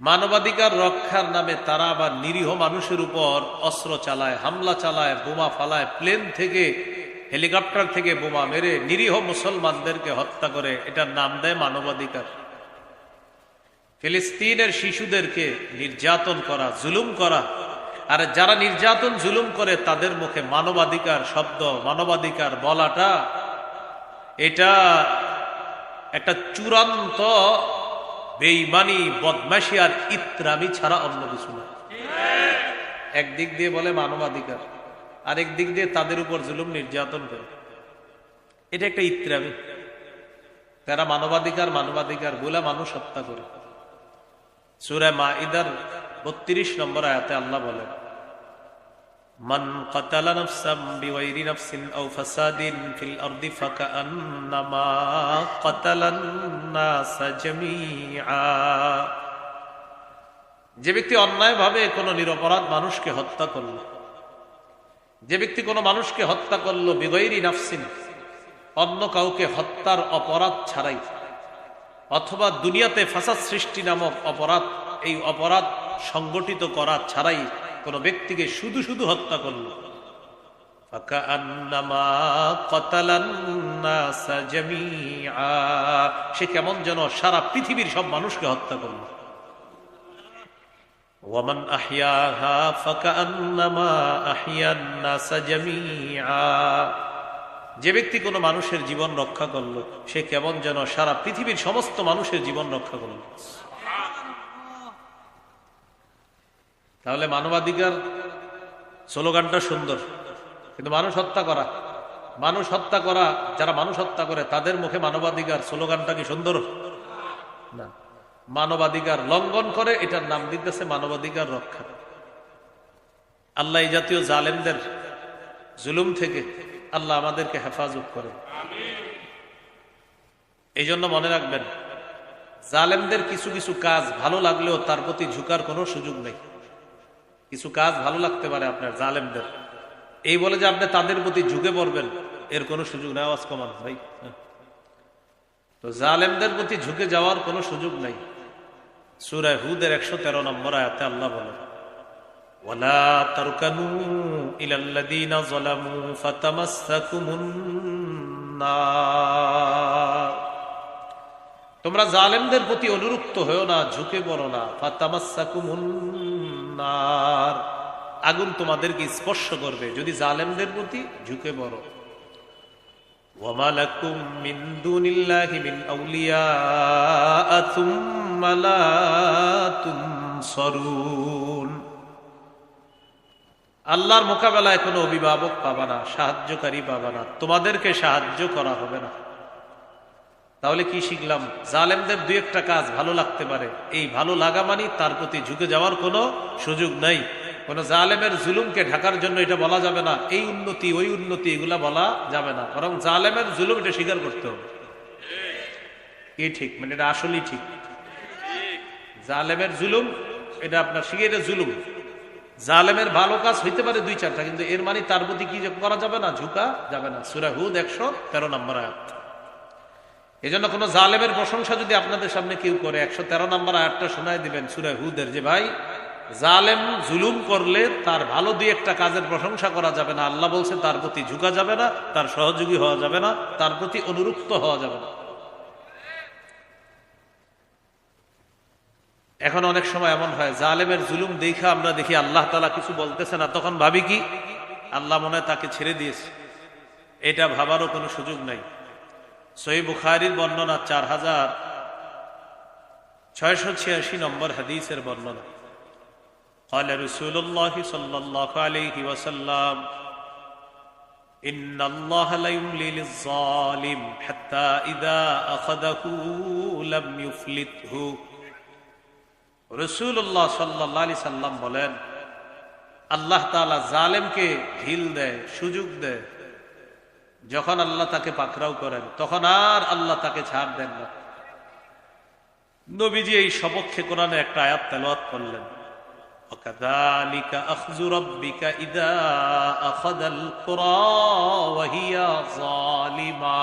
মানবাধিকার রক্ষার নামে তারা আবার নিরীহ মানুষের উপর অস্ত্র চালায়, হামলা চালায়, বোমা ফালায়, প্লেন থেকে, হেলিকপ্টার থেকে বোমা মেরে নিরীহ মুসলমানদেরকে হত্যা করে। এটার নাম দেয় মানবাধিকার। ফিলিস্তিনের শিশুদেরকে নির্যাতন করা, জুলুম করা। আর যারা নির্যাতন, জুলুম করে তাদের মুখে মানবাধিকার শব্দ, মানবাধিকার বলাটা, এটা একটা চূড়ান্ত বেইমানি বদমাশি আর ইত্রামি ছাড়া অন্য কিছু না। একদিক দিয়ে বলে মানবাধিকার, আরেক দিক দিয়ে তাদের উপর জুলুম নির্যাতন করে। এটা একটা ইত্রামি। তারা মানবাধিকার মানবাধিকার বলে মানুষ হত্যা করে। সুরে মা ইদার বত্রিশ নম্বর আয়াতে আল্লাহ বলেন من قتل نفسا بغير نفس أو فساد في الأرض فكأنما قتل الناس جميعا যে ব্যক্তি অন্যায়ভাবে কোনো নিরপরাধ মানুষকে হত্যা করল যে ব্যক্তি কোনো মানুষকে হত্যা করলো বিগৈরি নাফসিন অন্য কাউকে হত্যার অপরাধ ছাড়াই অথবা দুনিয়াতে ফাসাদ সৃষ্টি নামক অপরাধ এই অপরাধ সংগঠিত করা ছাড়াই কোন ব্যক্তিকে শুধু শুধু হত্যা করল। সে কেমন যেন সারা পৃথিবীর সব মানুষকে হত্যা করল। ওয়ামান আহিয়াহা জামিআ। যে ব্যক্তি কোনো মানুষের জীবন রক্ষা করল, সে কেমন যেন সারা পৃথিবীর সমস্ত মানুষের জীবন রক্ষা করল। তাহলে মানবাধিকার স্লোগানটা সুন্দর। কিন্তু মানুষ হত্যা করা, মানুষ হত্যা করা, যারা মানুষ হত্যা করে, তাদের মুখে মানবাধিকার স্লোগানটা কি সুন্দর? না। মানবাধিকার লঙ্ঘন করে, এটার নাম দিতেছে মানবাধিকার রক্ষা। আল্লাহ এই জাতীয় জালেমদের জুলুম থেকে আল্লাহ আমাদেরকে হেফাজত করে। এই জন্য মনে রাখবেন, জালেমদের কিছু কিছু কাজ ভালো লাগলেও তার প্রতি ঝুঁকার কোনো সুযোগ নেই। কিছু কাজ ভালো লাগতে পারে আপনার জালেমদের এই বলে যে আপনি তাদের প্রতি ঝুঁকে পড়বেন এর কোনো সুযোগ নেই আওয়াজ কমান ভাই তো জালেমদের প্রতি ঝুঁকে যাওয়ার কোনো সুযোগ নাই সুরায় হুদের একশো তেরো নম্বর আয়াতে আল্লাহ বলেন ولا تركنوا إلى الذين ظلموا فتمسكم النار তোমরা জালেমদের প্রতি অনুরুক্ত হয়েও না ঝুঁকে পড়ো না ফাতামাসাকুমুন্নার আগুন তোমাদেরকে স্পর্শ করবে যদি জালেমদের প্রতি ঝুঁকে পড়ো وما لكم من دون الله من أولياء ثم لا تنصرون আল্লাহর মোকাবেলায় কোনো অভিভাবক পাবা না সাহায্যকারী পাবা না তোমাদেরকে সাহায্য করা হবে না তাহলে কি শিখলাম? জালেমদের দু একটা কাজ ভালো লাগতে পারে। এই ভালো লাগা মানি তার প্রতি ঝুঁকে যাওয়ার কোনো সুযোগ নাই। কোন জালেমের জুলুমকে ঢাকার জন্য এটা বলা যাবে না। এই উন্নতি, ওই উন্নতি এগুলা বলা যাবে না। বরং জালেমের জুলুম এটা স্বীকার করতে হবে। কি ঠিক মানে এটা আসলেই ঠিক। জালেমের জুলুম, এটা আপনার শিখে জুলুম। জালেমের ভালো কাজ হইতে পারে দুই চারটা, কিন্তু এর মানে তার প্রতি কি করা যাবে না, ঝুঁকা যাবে না। সুরা হুদ একশো তেরো নম্বর আয়াত। এই জন্য কোনো জালেমের প্রশংসা যদি আপনাদের সামনে কেউ করে, একশো তেরো নম্বর আয়াতটা শোনায় দিবেন সুরা হুদের যে, ভাই, জালেম জুলুম করলে তার ভালো দুই একটা কাজের প্রশংসা করা যাবে না। আল্লাহ বলছে, তার প্রতি ঝুঁকা যাবে না, তার সহযোগী হওয়া যাবে না, তার প্রতি অনুরুক্ত হওয়া যাবে না। এখন অনেক সময় এমন হয়, জালেমের জুলুম দেখা আমরা দেখি আল্লাহ তালা কিছু বলতেছে না, তখন ভাবি কি, আল্লাহ মনে তাকে ছেড়ে দিয়েছে। এটা ভাবারও কোনো সুযোগ নাই। সই বুখারির বর্ণনা চার হাজার ছয়শো ছিয়াশি নম্বর হাদিসের বর্ণনা قال رسول الله صلى الله عليه وسلم إن الله لا يملي للظالم حتى إذا أخذه لم يفلته রসুল্লাহ সাল্লি সাল্লাম বলেন আল্লাহ তালা জালেমকে ঢিল দেয় সুযোগ দেয় যখন আল্লাহ তাকে পাকড়াও করেন তখন আর আল্লাহ তাকে ছাড় দেন না নবীজি এই সপক্ষে কোরআনে একটা আয়াত তেলাওয়াত করলেন وكذلك أخذ ربك إذا أخذ القرى وهي ظالمة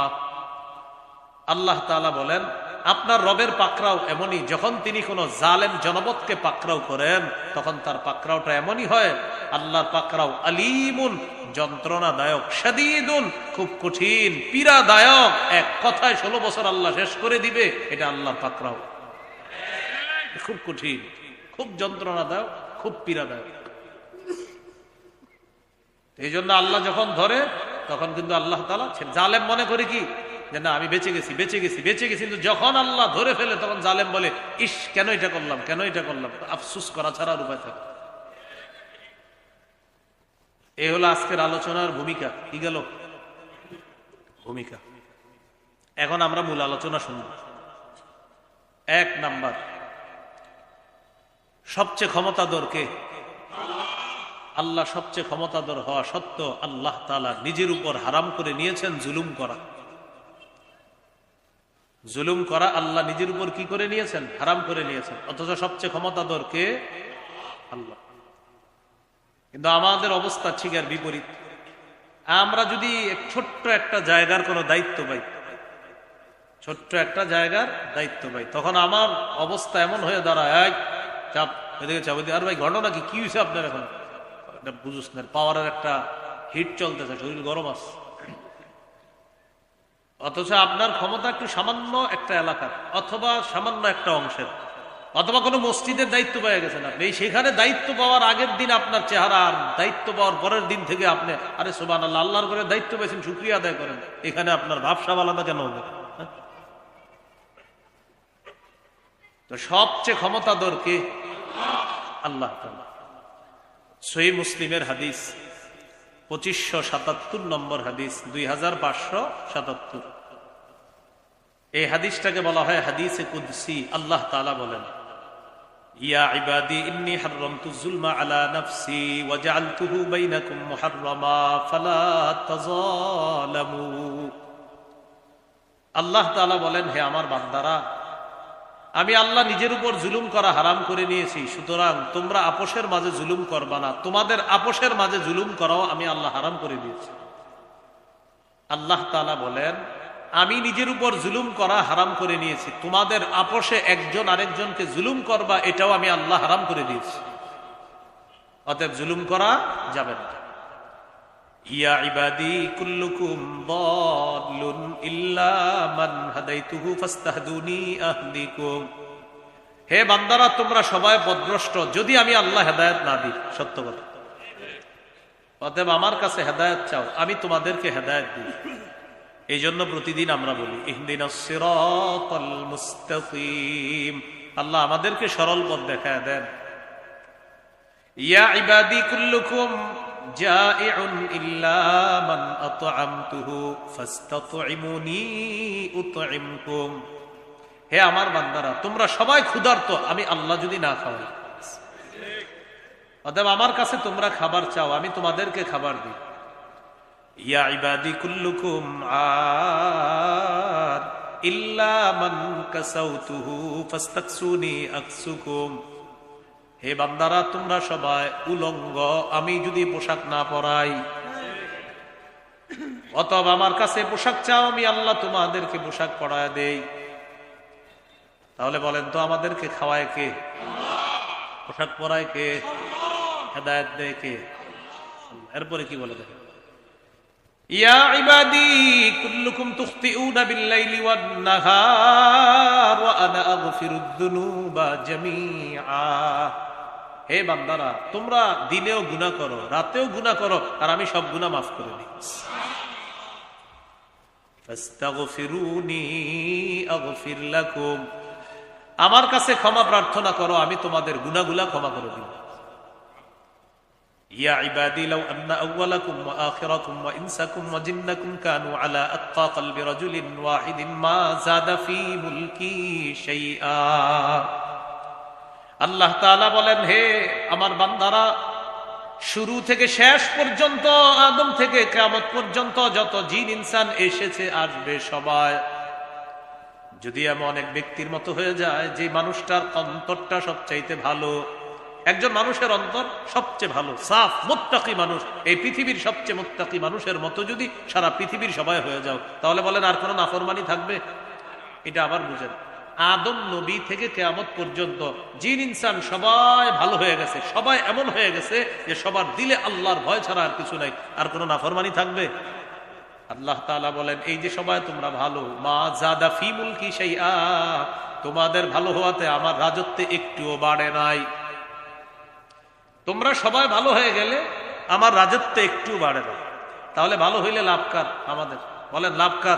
আল্লাহ তাআলা বলেন আপনার রবের পাকরাও এমনই। যখন তিনি কোনো জালেম জনপদকে পাকরাও করেন, তখন তার পাকরাওটা এমনই হয়, আল্লাহর পাকরাও আলিমুন, যন্ত্রণাদায়ক সাদিদুন খুব কঠিন, পীড়াদায়ক, এক কথায় ষোলো বছর আল্লাহ শেষ করে দিবে, এটা আল্লাহর পাকরাও খুব কঠিন, খুব যন্ত্রণাদায়ক, খুব পীড়াদায়ক। এই জন্য আল্লাহ যখন ধরে, তখন কিন্তু আল্লাহ তালা জালেম মনে করে কি? যে, না, আমি বেঁচে গেছি বেঁচে গেছি বেঁচে গেছি। কিন্তু যখন আল্লাহ ধরে ফেলে, তখন জালেম বলে, ইস, কেন এটা করলাম, কেন এটা করলাম? আফসুস করা ছাড়া উপায় থাকে এই হলো আজকের আলোচনার ভূমিকা। কি গেল? ভূমিকা। এখন আমরা মূল আলোচনা শুনব। এক নাম্বার। সবচেয়ে ক্ষমতাধর কে? আল্লাহ সবচেয়ে ক্ষমতাধর হওয়া সত্ত্বেও আল্লাহ তালা নিজের উপর হারাম করে নিয়েছেন, জুলুম করা। জুলুম করা আল্লাহ নিজের উপর কি করে নিয়েছেন? হারাম করে নিয়েছেন। অথচ সবচেয়ে ক্ষমতাধর কে? আল্লাহ। কিন্তু আমাদের অবস্থা ঠিক আর বিপরীত। আমরা যদি ছোট্ট একটা জায়গার কোনো দায়িত্ব পাই, ছোট্ট একটা জায়গার দায়িত্ব পাই, তখন আমার অবস্থা এমন হয়ে দাঁড়ায় চাপ আর ভাই, ঘটনা কি? কি হয়েছে আপনার এখন? বুঝুস না পাওয়ারের একটা হিট চলতেছে, শরীর গরম আছে। অথচ আপনার ক্ষমতা একটু সামান্য একটা এলাকার, অথবা সামান্য একটা অংশের, অথবা কোনো মসজিদের দায়িত্ব পেয়ে গেছেন আপনি। সেখানে দায়িত্ব পাওয়ার আগের দিন আপনার চেহারা আর দায়িত্ব পাওয়ার পরের দিন থেকে আপনি, আরে সোবান আল্লাহ আল্লাহর করে দায়িত্ব পেয়েছেন, শুক্রিয়া আদায় করেন। এখানে আপনার ভাবসাব আলাদা কেন হবে? হ্যাঁ? তো সবচেয়ে ক্ষমতাধর কে? আল্লাহ। সহি মুসলিমের হাদিস। পঁচিশশো সাতাত্তর নম্বর হাদিস, দুই হাজার পাঁচশো সাতাত্তর। এই হাদিসটাকে বলা হয় হাদিসে কুদ্সি, আল্লাহ তালা বলেন, ইয়া আলা ফালা আল্লাহ তাআলা বলেন, হে আমার বান্দারা আমি আল্লাহ নিজের উপর জুলুম করা হারাম করে নিয়েছি, সুতরাং তোমরা আপোষের মাঝে জুলুম করবা না। তোমাদের আপোষের মাঝে জুলুম করাও আমি আল্লাহ হারাম করে দিয়েছি। আল্লাহ তালা বলেন, আমি নিজের উপর জুলুম করা হারাম করে নিয়েছি। তোমাদের আপোষে একজন আরেকজনকে জুলুম করবা, এটাও আমি আল্লাহ হারাম করে দিয়েছি। অতএব জুলুম করা যাবে না। হে বান্দারা, তোমরা সবাই পদভ্রষ্ট যদি আমি আল্লাহ হেদায়েত না দিই, সত্য কথা। অতএব আমার কাছে হেদায়েত চাও, আমি তোমাদেরকে হেদায়েত দিই। এই জন্য প্রতিদিন আমরা বলি, ইহদিন আল্লাহ আমাদেরকে সরল পথ দেখায় দেন। ইয়া ইবাদি কুল্লুকুম জাইউন ইল্লা মান আতআমতুহু ফাস্তাতইমুনি উতইমকুম হে আমার বান্দারা, তোমরা সবাই ক্ষুধার্ত, আমি আল্লাহ যদি না খাওয়াই। অতএব আমার কাছে তোমরা খাবার চাও, আমি তোমাদেরকে খাবার দিই। ইয়া ইবাদি কুল্লুকুম আর ইল্লা মান কাসাউতুহু ফাস্তাকসুনি আকসুকুম। হে বান্দারা, তোমরা সবাই উলঙ্গ, আমি যদি পোশাক না পরাই। অতএব আমার কাছে পোশাক চাও, আমি আল্লাহ তোমাদেরকে পোশাক পরায় দেই। তাহলে বলেন তো, আমাদেরকে খাওয়ায় কে? পোশাক পরায় কে? হেদায়ত দেয় কে? এরপরে কি বলে দেখেন। ইয়া হে বান্দারা, তোমরা দিনেও গুণা করো, রাতেও গুণা করো, আর আমি সব গুণা মাফ করে দিই। আমার কাছে ক্ষমা প্রার্থনা করো, আমি তোমাদের গুনাগুলা ক্ষমা করে দিব ইয়া ইবাদি, লাউ আন্না আউওয়ালাকুম ওয়া আখিরাকুম ওয়া ইনসাকুম ওয়া জিন্নাকুম কানু আলা আত্তা কলবি রাজুলিন ওয়াহিদিন মা যাদা আল্লাহ তাআলা বলেন, হে আমার বান্দারা, শুরু থেকে শেষ পর্যন্ত, আদম থেকে কিয়ামত পর্যন্ত যত জিন, ইনসান এসেছে, আসবে সবাই। যদি এমন এক ব্যক্তির মতো হয়ে যায়, যে মানুষটার অন্তরটা সবচাইতে ভালো, একজন মানুষের অন্তর সবচেয়ে ভালো, সাফ, মোত্তাকি মানুষ, এই পৃথিবীর সবচেয়ে মোত্তাকি মানুষের মতো যদি সারা পৃথিবীর সবাই হয়ে যাও, তাহলে বলেন, আর কোনো নাফরমানি থাকবে? এটা আবার বুঝেন। আদম নবী থেকে কেয়ামত পর্যন্ত জিন, ইনসান সবাই ভালো হয়ে গেছে, সবাই এমন হয়ে গেছে যে সবার দিলে আল্লাহর ভয় ছাড়া আর কিছু নাই। আর কোনো নাফরমানি থাকবে? আল্লাহ তাআলা বলেন, এই যে সবাই তোমরা ভালো, মা জাদা ফি মুলকি সেই আ তোমাদের ভালো হওয়াতে আমার রাজত্বে একটুও বাড়ে নাই। তোমরা সবাই ভালো হয়ে গেলে আমার রাজত্ব একটু বাড়ে না। তাহলে ভালো হইলে লাভকার আমাদের। বলেন লাভকার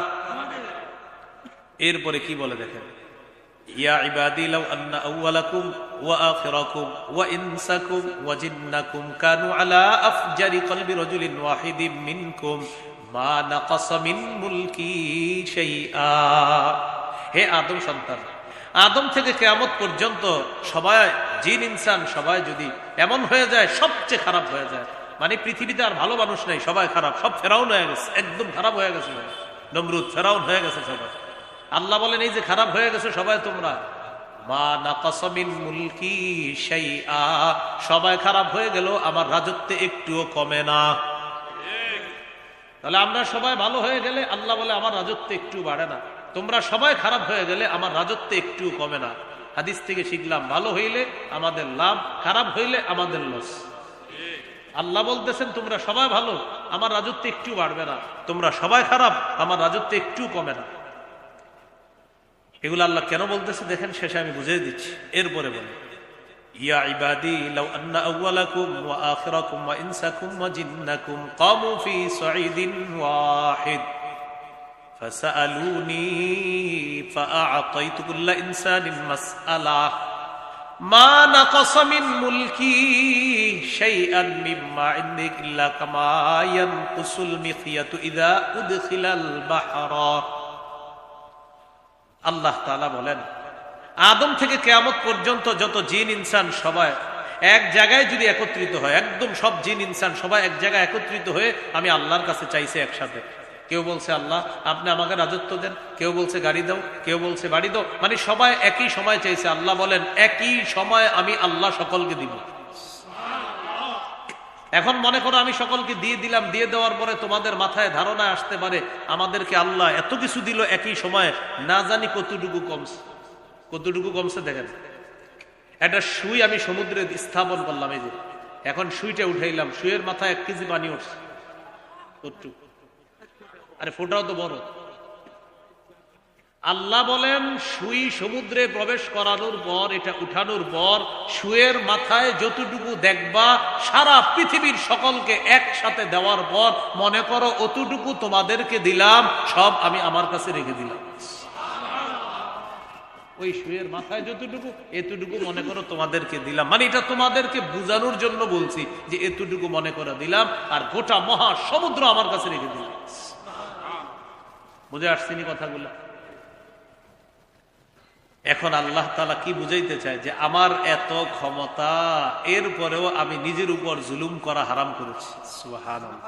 এরপরে কি বলে দেখেন? আদম থেকে কেয়ামত পর্যন্ত সবাই, জিন, ইনসান সবাই যদি এমন হয়ে যায়, সবচেয়ে খারাপ হয়ে যায়। মানে পৃথিবীতে আর ভালো মানুষ নেই, সবাই খারাপ, সব ফেরাউন হয়ে গেছে, একদম খারাপ হয়ে গেছে নমরুদ ফেরাউন হয়ে গেছে সবাই। আল্লাহ বলেন, এই যে খারাপ হয়ে গেছে সবাই তোমরা। সবাই খারাপ হয়ে গেল, আমার রাজত্বে একটুও কমে না। তাহলে আমরা সবাই ভালো হয়ে গেলে আল্লাহ বলে, আমার রাজত্ব একটু বাড়ে না। তোমরা সবাই খারাপ হয়ে গেলে, আমার রাজত্ব একটু কমে না। হাদিস থেকে শিখলাম, ভালো হইলে আমাদের লাভ, খারাপ হইলে আমাদের লস। আল্লাহ বলতেছেন, তোমরা সবাই ভালো, আমার রাজত্ব একটু বাড়বে না। তোমরা সবাই খারাপ, আমার রাজত্ব একটু কমে না। এগুলো আল্লাহ কেন বলতেছে দেখেন শেষে আমি বুঝিয়ে দিচ্ছি এরপরে বলে ইয়া ইবাদি লাউ আন্না আউওয়ালাকুম ওয়া আখিরাকুম ওয়া ইনসাকুম ওয়া জিন্নাকুম কামু ফি সাঈদিন ওয়াহিদ فسألوني فأعطيت كل إنسان مسألة ما نقص من ملكي شيئا مما عندك إلا كما ينقص المخيط إذا أدخل البحر আল্লাহ তাআলা বলেন, আদম থেকে কেয়ামত পর্যন্ত যত জিন, ইনসান সবাই এক জায়গায় যদি একত্রিত হয়, একদম সব জিন, ইনসান সবাই এক জায়গায় একত্রিত হয়ে আমি আল্লাহর কাছে চাইছি একসাথে। কেউ বলছে, আল্লাহ, আপনি আমাকে রাজত্ব দেন। কেউ বলছে, গাড়ি দাও। কেউ বলছে, বাড়ি দাও। মানে সবাই একই সময় চাইছে। আল্লাহ বলেন, একই সময় আমি আল্লাহ সকলকে দিব। এখন মনে করো আমি সকলকে দিয়ে দিলাম, দিয়ে দেওয়ার পরে তোমাদের মাথায় ধারণা আসতে পারে, আমাদেরকে আল্লাহ এত কিছু দিল একই সময়, না জানি কতটুকু কমছে। কতটুকু কমছে দেখেন। একটা সুই আমি সমুদ্রে স্থাপন করলাম, এই যে। এখন সুইটা উঠাইলাম, সুইয়ের মাথায় এক কেজি পানি উঠছে। আরে ফোটাও তো বড়। আল্লাহ বলেন, সুই সমুদ্রে প্রবেশ করানোর পর, এটা উঠানোর পর, সুয়ের মাথায় যতটুকু দেখবা, সারা পৃথিবীর সকলকে একসাথে দেওয়ার পর, মনে করো অতটুকু তোমাদেরকে দিলাম, সব আমি আমার কাছে রেখে দিলাম। ওই শুয়ের মাথায় যতটুকু, এতটুকু মনে করো তোমাদেরকে দিলাম। মানে এটা তোমাদেরকে বুঝানোর জন্য বলছি যে এতটুকু মনে করে দিলাম, আর গোটা মহা সমুদ্র আমার কাছে রেখে দিলাম। বুঝে আসছিনি কথাগুলো? এখন আল্লাহ তালা কি বুঝাইতে চায় যে আমার এত ক্ষমতা এরপরেও আমি নিজের উপর জুলুম করা হারাম করেছি। সুহান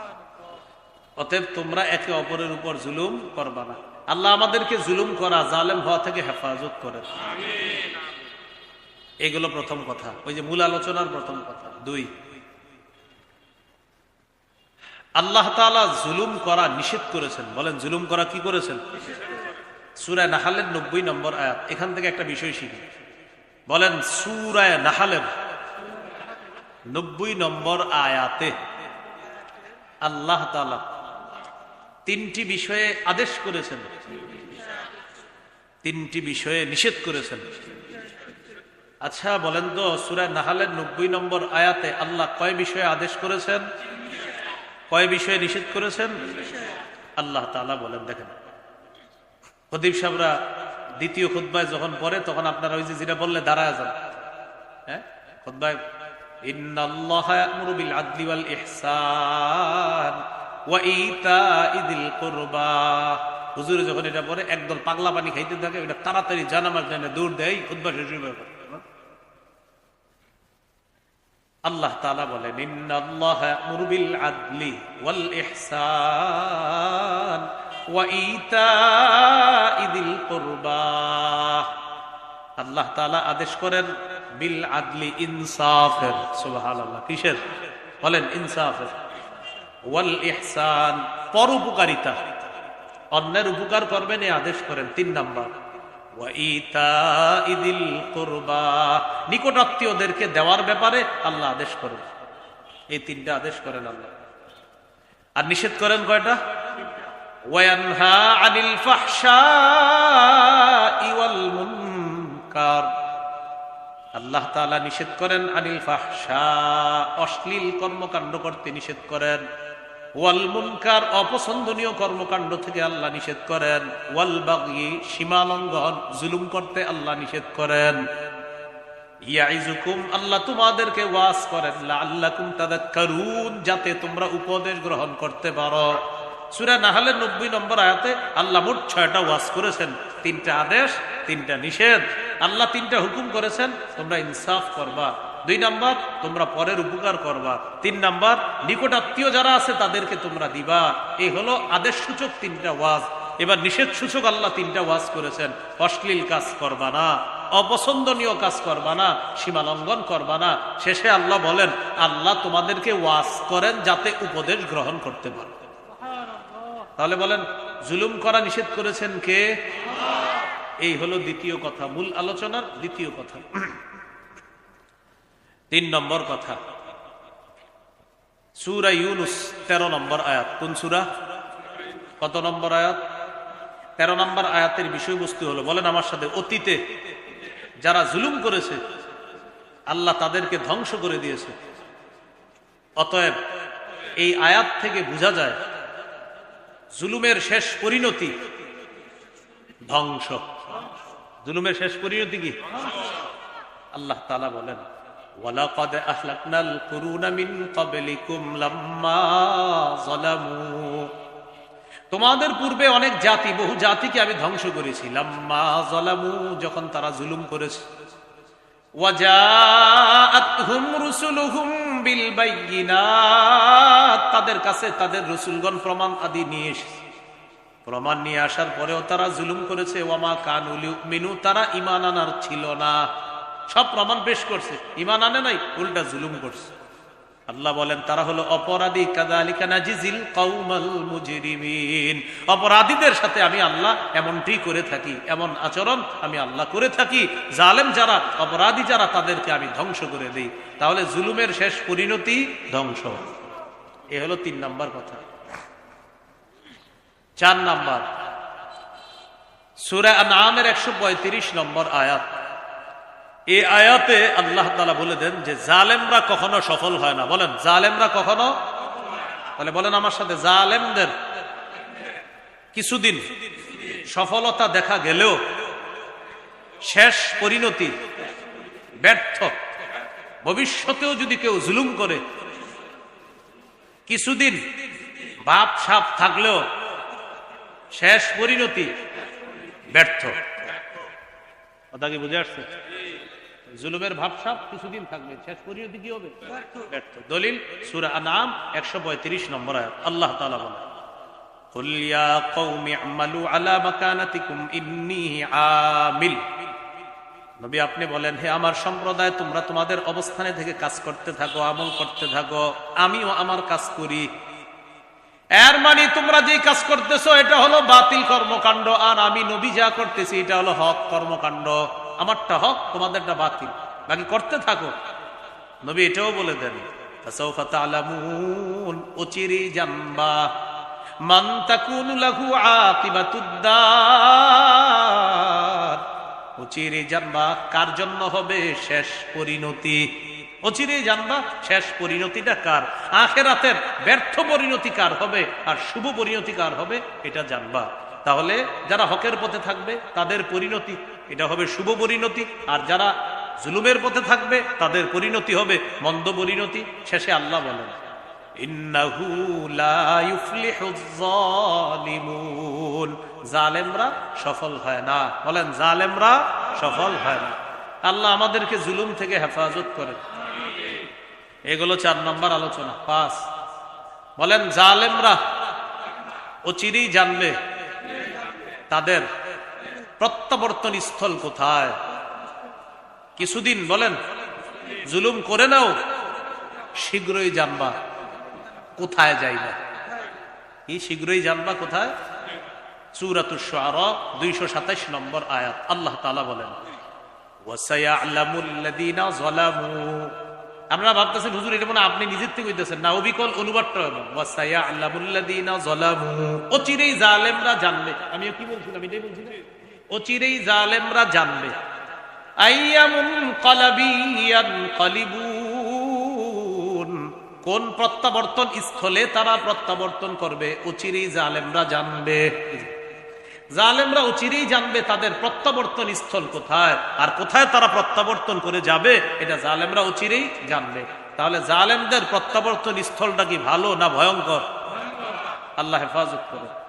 অতএব তোমরা একে অপরের উপর জুলুম করবা না। আল্লাহ আমাদেরকে জুলুম করা জালেম হওয়া থেকে হেফাজত করে। এগুলো প্রথম কথা। ওই যে মূল আলোচনার প্রথম কথা। দুই। আল্লাহ তালা জুলুম করা নিষেধ করেছেন। বলেন জুলুম করা কি করেছেন। সুরায় নাহালের নব্বই নম্বর আয়াত। এখান থেকে একটা বিষয় শিখি। বলেন, সুরায় নাহালের নব্বই নম্বর আয়াতে আল্লাহ তিনটি বিষয়ে আদেশ করেছেন। তিনটি বিষয়ে নিষেধ করেছেন। আচ্ছা বলেন তো, সুরায় নাহালের নব্বই নম্বর আয়াতে আল্লাহ কয় বিষয়ে আদেশ করেছেন? কয় বিষয়ে নিষেধ করেছেন? আল্লাহ তালা বলেন, দেখেন। প্রদীপ সাহরা দ্বিতীয় খুদ্বায় যখন পড়ে, তখন আপনারা ওই যে যেটা বললে, দাঁড়ায় যান। হ্যাঁ? হুজুরে যখন এটা একদল পাগলা খাইতে থাকে তাড়াতাড়ি জন্য দৌড় দেয় আল্লাহ তালা বলেন আদলি ওয়াল আল্লাহ তালা আদেশ করেন, বিল আদলি ইনসাফের। সুবাহ কিসের? বলেন, ইনসাফের। ওয়াল ইহসান, পরোপকারিতা। অন্যের উপকার করবেন এ আদেশ করেন, তিন নাম্বার। নিকটাত্মীয়দেরকে দেওয়ার ব্যাপারে আল্লাহ আদেশ করেন। এই তিনটা আদেশ করেন আল্লাহ। আর নিষেধ করেন কয়টা? আনিল ফাহশাই ওয়াল মুনকার আল্লাহ তাআলা নিষেধ করেন আনিল ফাহশা, অশ্লীল কর্মকাণ্ড করতে নিষেধ করেন। ওয়াল মুনকার, অপছন্দনীয় কর্মকাণ্ড থেকে আল্লাহ নিষেধ করেন। ওয়াল বাগি সীমা লঙ্ঘন, জুলুম করতে আল্লাহ নিষেধ করেন। ইয়াইজুকুম আল্লাহ তোমাদেরকে ওয়াজ করেন, লাআল্লাকুম তাদাক্কারুন যাতে তোমরা উপদেশ গ্রহণ করতে পারো। সূরা নাহলের 90 নম্বর আয়াতে আল্লাহ মোট ছয়টা ওয়াজ করেছেন। তিনটা আদেশ, তিনটা নিষেধ। আল্লাহ তিনটা হুকুম করেছেন, তোমরা ইনসাফ করবা। দুই নাম্বার, তোমরা পরের উপকার করবা। তিন নাম্বার নিকট আত্মীয় যারা আছে তাদেরকে তোমরা দিবা। এই হলো আদেশ সূচক তিনটা ওয়াজ। এবার নিষেধ সূচক আল্লাহ তিনটা ওয়াজ করেছেন। অশ্লীল কাজ করবা না, অপছন্দনীয় কাজ করবা না সীমা লঙ্ঘন করবা না। শেষে আল্লাহ বলেন, আল্লাহ তোমাদেরকে ওয়াজ করেন যাতে উপদেশ গ্রহণ করতে পারো। তাহলে বলেন, জুলুম করা নিষেধ করেছেন কে? এই হলো দ্বিতীয় কথা, মূল আলোচনার দ্বিতীয় কথা। তিন নম্বর কথা। সুরা ইউনুস, তেরো নম্বর আয়াত। কোন সুরা? কত নম্বর আয়াত? তেরো নম্বর আয়াতের বিষয়বস্তু হলো, বলেন আমার সাথে, অতীতে যারা জুলুম করেছে, আল্লাহ তাদেরকে ধ্বংস করে দিয়েছে। অতএব এই আয়াত থেকে বোঝা যায় জুলুমের শেষ পরিণতি। ধ্বংস। জুলুমের শেষ পরিণতি কি? আল্লাহ তালা বলেন তোমাদের পূর্বে অনেক জাতি, বহু জাতিকে আমি ধ্বংস করেছি। লাম্মা জলামু যখন তারা জুলুম করেছে। তাদের কাছে তাদের রসুলগণ প্রমাণ আদি নিয়ে এসেছে। প্রমাণ নিয়ে আসার পরেও তারা জুলুম করেছে। ওয়ামা কানুলি মিনু তারা ইমান আনার ছিল না। সব প্রমাণ পেশ করছে। ইমান আনে নাই, উল্টা জুলুম করছে। আল্লাহ বলেন, তারা হলো অপরাধী কাদালিকা নাজিজিল কৌমাল মুজরিমিন। অপরাধীদের সাথে আমি আল্লাহ এমনটি করে থাকি, এমন আচরণ আমি আল্লাহ করে থাকি। জালেম যারা, অপরাধী যারা, তাদেরকে আমি ধ্বংস করে দিই। তাহলে জুলুমের শেষ পরিণতি ধ্বংস। এ হলো তিন নাম্বার কথা। চার নাম্বার। সুরা নামের একশো পঁয়ত্রিশ নম্বর আয়াত। এই আয়াতে আল্লাহ তালা বলে দেন যে জালেমরা কখনো সফল হয় না। বলেন, জালেমরা কখনো? তাহলে বলেন আমার সাথে, জালেমদের কিছুদিন সফলতা দেখা গেলেও শেষ পরিণতি ব্যর্থ। ভবিষ্যতেও যদি কেউ জুলুম করে, কিছুদিন বাপ সাপ থাকলেও শেষ পরিণতি ব্যর্থ। কথা কি বুঝে আসছে? জুলুমের ভাবসাব কিছুদিন থাকবে শেষ পরিণতি কি হবে ব্যর্থ দলিল সুরা নাম একশো পঁয়ত্রিশ নম্বর আয়াত আল্লাহ তালা বলে قل يا قوم اعملوا على مكانتكم إني عامل নবী আপনি বলেন হে আমার সম্প্রদায় তোমরা তোমাদের অবস্থানে থেকে কাজ করতে থাকো আমল করতে থাকো আমিও আমার কাজ করি এর মানে তোমরা যে কাজ করতেছো এটা হলো বাতিল কর্মকাণ্ড আর আমি নবী যা করতেছি এটা হলো হক কর্মকাণ্ড আমারটা হক, তোমাদেরটা বাতিল। বাকি করতে থাকো। নবী এটাও বলে দেন অচিরি জাম্বা, মান তাকুন লাহু আকিবাতুদ্দার অচিরে জানবা কার জন্য হবে শেষ পরিণতি? অচিরে জানবা শেষ পরিণতিটা কার? আখেরাতের ব্যর্থ পরিণতি কার হবে আর শুভ পরিণতি কার হবে, এটা জানবা। তাহলে যারা হকের পথে থাকবে, তাদের পরিণতি এটা হবে শুভ পরিণতি। আর যারা জুলুমের পথে থাকবে, তাদের পরিণতি হবে মন্দ পরিণতি। শেষে আল্লাহ বলেন জালেমরা সফল হয় না। বলেন, জালেমরা সফল হয় না। আল্লাহ আমাদেরকে জুলুম থেকে হেফাজত করে এগুলো চার নম্বর আলোচনা, পাঁচ। বলেন, জালেমরা ও অচিরেই জানবে তাদের প্রত্যাবর্তন স্থল কোথায়? কিছুদিন বলেন, জুলুম করে নাও, শীঘ্রই জানবা, কোথায় যাইবা। এই শীঘ্রই জানবা কোথায়? সুরাতুর শুআরা 227 নম্বর আয়াত, আল্লাহ বলেন আমরা এটা আপনি নিজের না, অবিকল জালেমরা আমি কি বলছিলাম? অচিরেই জালেমরা জানবে। কোন প্রত্যাবর্তন স্থলে তারা প্রত্যাবর্তন করবে অচিরেই জালেমরা জানবে। জালেমরা অচিরেই জানবে তাদের প্রত্যাবর্তন স্থল কোথায়, আর কোথায় তারা প্রত্যাবর্তন করে যাবে, এটা জালেমরা অচিরেই জানবে। তাহলে জালেমদের প্রত্যাবর্তন স্থলটা কি ভালো না ভয়ঙ্কর? আল্লাহ হেফাজত করে